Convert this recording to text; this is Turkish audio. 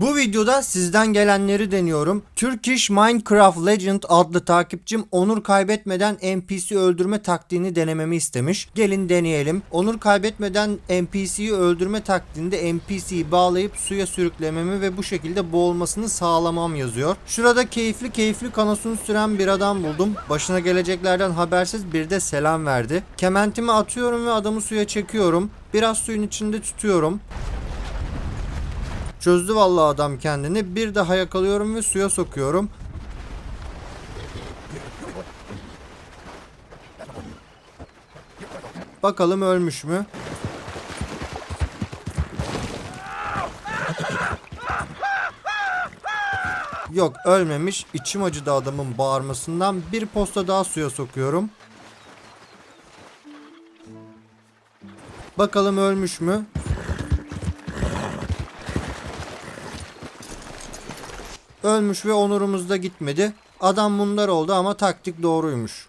Bu videoda sizden gelenleri deniyorum. Turkish Minecraft Legend adlı takipçim Onur kaybetmeden NPC öldürme taktiğini denememi istemiş. Gelin deneyelim. Onur kaybetmeden NPC'yi öldürme taktiğinde NPC'yi bağlayıp suya sürüklememi ve bu şekilde boğulmasını sağlamam yazıyor. Şurada keyifli keyifli kanosunu süren bir adam buldum. Başına geleceklerden habersiz bir de selam verdi. Kementimi atıyorum ve adamı suya çekiyorum. Biraz suyun içinde tutuyorum. Çözdü vallahi adam kendini. Bir daha yakalıyorum ve suya sokuyorum. Bakalım ölmüş mü? Yok ölmemiş. İçim acıdı adamın bağırmasından. Bir posta daha suya sokuyorum. Bakalım ölmüş mü? Ölmüş ve onurumuz da gitmedi. Adam bunlar oldu ama taktik doğruymuş.